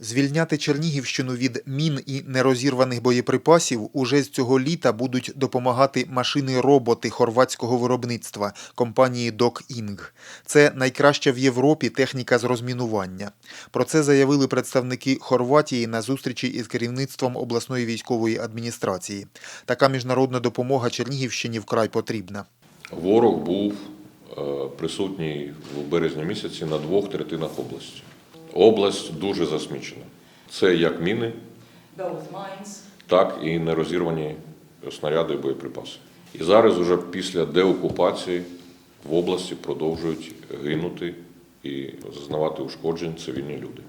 Звільняти Чернігівщину від мін і нерозірваних боєприпасів уже з цього літа будуть допомагати машини-роботи хорватського виробництва компанії «Док-Інг». Це найкраща в Європі техніка з розмінування. Про це заявили представники Хорватії на зустрічі із керівництвом обласної військової адміністрації. Така міжнародна допомога Чернігівщині вкрай потрібна. Ворог був е, присутній в березні місяці на двох третинах області. Область дуже засмічена. Це як міни, так і нерозірвані снаряди і боєприпаси. І зараз, уже після деокупації, в області продовжують гинути і зазнавати ушкоджень цивільні люди.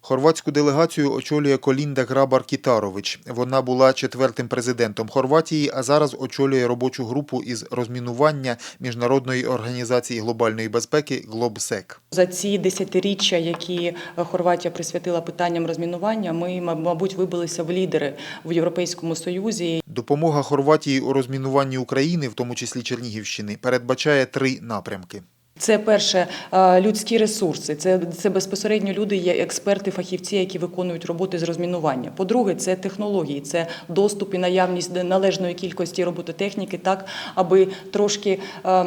Хорватську делегацію очолює Колінда Грабар-Кітарович. Вона була четвертим президентом Хорватії, а зараз очолює робочу групу із розмінування Міжнародної організації глобальної безпеки «Глобсек». За ці десятиріччя, які Хорватія присвятила питанням розмінування, ми, мабуть, вибилися в лідери в Європейському Союзі. Допомога Хорватії у розмінуванні України, в тому числі Чернігівщини, передбачає три напрямки. Це перше е, людські ресурси. Це, це безпосередньо люди, є експерти, фахівці, які виконують роботи з розмінування. По-друге, це технології, це доступ і наявність належної кількості робототехніки, так аби трошки е,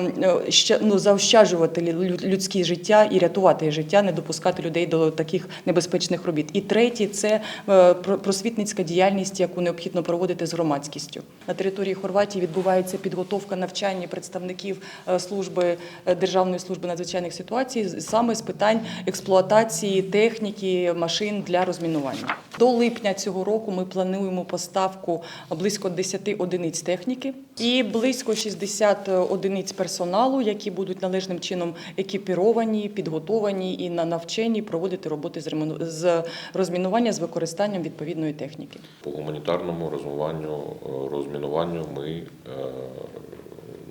ну заощаджувати лю- людське життя і рятувати життя, не допускати людей до таких небезпечних робіт. І третє це е, про- просвітницька діяльність, яку необхідно проводити з громадськістю. На території Хорватії відбувається підготовка навчання представників служби Державної служби надзвичайних ситуацій саме з питань експлуатації техніки машин для розмінування. До липня цього року ми плануємо поставку близько 10 одиниць техніки і близько 60 одиниць персоналу, які будуть належним чином екіпіровані, підготовані і на навченні проводити роботи з розмінування з використанням відповідної техніки. По гуманітарному розмиванню, е, розмінуванню ми, е,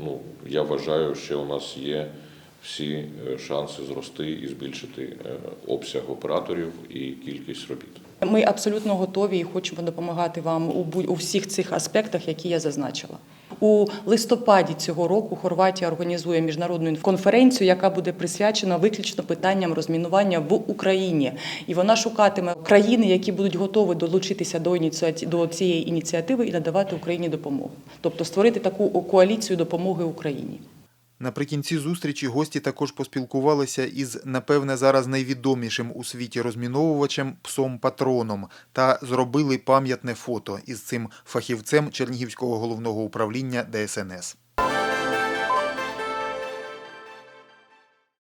ну, я вважаю, що у нас є всі е, шанси зрости і збільшити е, обсяг операторів і кількість робіт. Ми абсолютно готові і хочемо допомагати вам у всіх цих аспектах, які я зазначила. У листопаді цього року Хорватія організує міжнародну конференцію, яка буде присвячена виключно питанням розмінування в Україні, і вона шукатиме країни, які будуть готові долучитися до до цієї ініціативи і надавати Україні допомогу, тобто створити таку коаліцію допомоги Україні. Наприкінці зустрічі гості також поспілкувалися із, напевне, зараз найвідомішим у світі розміновувачем псом Патроном та зробили пам'ятне фото із цим фахівцем Чернігівського головного управління ДСНС.